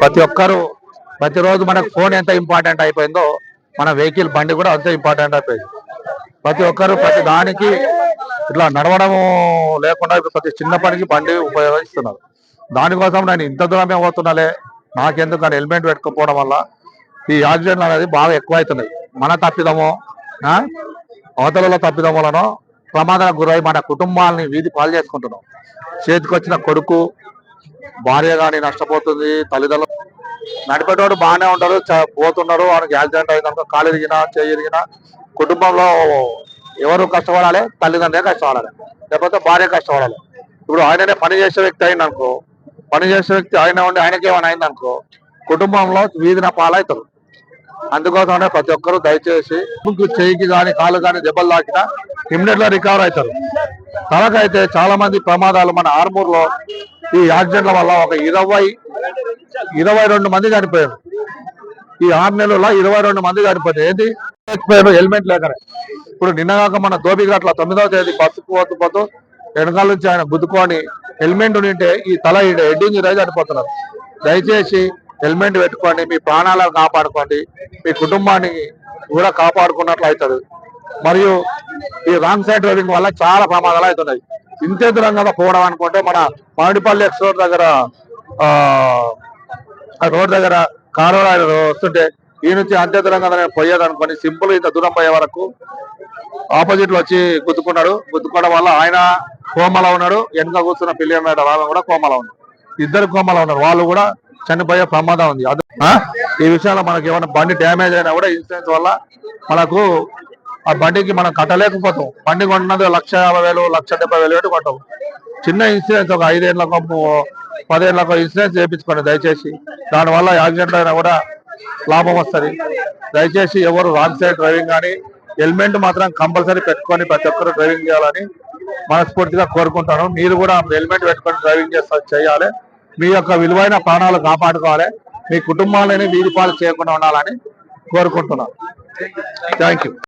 ప్రతి ఒక్కరు ప్రతిరోజు మనకు ఫోన్ ఎంత ఇంపార్టెంట్ అయిపోయిందో మన వెహికల్ బండి కూడా అంతే ఇంపార్టెంట్ అయిపోయింది. ప్రతి ఒక్కరు ప్రతి దానికి ఇట్లా నడవడము లేకుండా ఇప్పుడు ప్రతి చిన్న పనికి బండి ఉపయోగిస్తున్నారు. దానికోసం నేను ఇంత దూరమే పోతున్నాలే? నాకెందుకు అని హెల్మెట్ పెట్టుకోకపోవడం వల్ల ఈ యాక్సిడెంట్లు అనేది బాగా ఎక్కువ అవుతున్నాయి మన తప్పిదమో అవతలలో తప్పిదం వలన ప్రమాదాలకు గురై మన కుటుంబాలని వీధి పాలు చేసుకుంటున్నాం. చేతికొచ్చిన కొడుకు భార్య గాని నష్టపోతుంది తల్లిదండ్రులు నడిపేటోడు బాగానే ఉంటారు చ- వాడికి యాక్సిడెంట్ అయిన కాలు ఎరిగినా చేయి ఎదిగినా కుటుంబంలో ఎవరు కష్టపడాలి? తల్లిదండ్రులే కష్టపడాలి. లేకపోతే భార్య కష్టపడాలి. ఇప్పుడు ఆయననే పని చేసే వ్యక్తి అయిందనుకో పని చేసే వ్యక్తి ఆయన ఉండి ఆయనకి ఏమైనా అయిందనుకో కుటుంబంలో వీధిన పాలవుతారు. అందుకోసమే ప్రతి ఒక్కరూ దయచేసి ముగ్గు చేయికి కానీ కాలు కానీ దెబ్బలు తాకినా ఇమ్మీడియట్గా రికవర్ అవుతారు. తనకైతే చాలా మంది ప్రమాదాలు మన ఆర్మూర్లో ఈ యాక్సిడెంట్ల వల్ల ఒక ఇరవై ఇరవై రెండు మంది చనిపోయారు. ఈ ఆరు నెలల్లో ఇరవై రెండు మంది చనిపోయారు. ఏంటి? చనిపోయారు హెల్మెట్ లేకనే. ఇప్పుడు నిన్నగాక మన దోబిఘట్ల తొమ్మిదవ తేదీ బస్సు పోతూ పోతూ వెనకాల నుంచి ఆయన గుద్దుకొని హెల్మెట్ ఉంటే ఈ తల ఎడ్డింగ్ ఇంజరీ చనిపోతున్నారు దయచేసి హెల్మెట్ పెట్టుకోండి మీ ప్రాణాలను కాపాడుకోండి మీ కుటుంబాన్ని కూడా కాపాడుకున్నట్లు అవుతుంది మరియు ఈ రాంగ్ సైడ్ డ్రైవింగ్ వల్ల చాలా ప్రమాదాలు అవుతున్నాయి. ఇంతే దూరంగా పోవడం అనుకుంటే మన మామిడిపల్లి ఎక్స్ రోడ్ దగ్గర ఆ రోడ్ దగ్గర కారు వస్తుంటే ఈ నుంచి అంతే దూరంగా నేను పోయేది అనుకోని సింపుల్ ఇంత దూరం పోయే వరకు ఆపోజిట్లో వచ్చి గుద్దుకున్నాడు. గుద్దుకోవడం వల్ల ఆయన కోమలో ఉన్నాడు. వెనుక కూర్చున్న పిల్లి మీద వాళ్ళు కూడా కోమలో ఉన్నారు ఇద్దరు కోమలో ఉన్నారు. వాళ్ళు కూడా చనిపోయే ప్రమాదం ఉంది. అది ఈ విషయంలో మనకి ఏమైనా బండి డ్యామేజ్ అయినా కూడా ఇన్సూరెన్స్ వల్ల మనకు ఆ బండికి మనం కట్టలేకపోతాం. బండి కొన్నది లక్ష యాభై వేలు లక్ష డెబ్బై వేలు పెట్టి కొంటాం చిన్న ఇన్సూరెన్స్ ఒక ఐదేళ్ళకు పదేళ్ళకు ఇన్సూరెన్స్ చేయించుకోండి దయచేసి. దానివల్ల యాక్సిడెంట్ అయినా కూడా లాభం వస్తుంది. దయచేసి ఎవరు రాంగ్ సైడ్ డ్రైవింగ్ కానీ హెల్మెట్ మాత్రం కంపల్సరీ పెట్టుకొని ప్రతి ఒక్కరు డ్రైవింగ్ చేయాలని మనస్ఫూర్తిగా కోరుకుంటాను. మీరు కూడా హెల్మెట్ పెట్టుకొని డ్రైవింగ్ చేస్తా చేయాలి. మీ యొక్క విలువైన ప్రాణాలు కాపాడుకోవాలి. మీ కుటుంబాలని వీధి పాలు చేయకుండా ఉండాలని కోరుకుంటున్నాను. Thank you.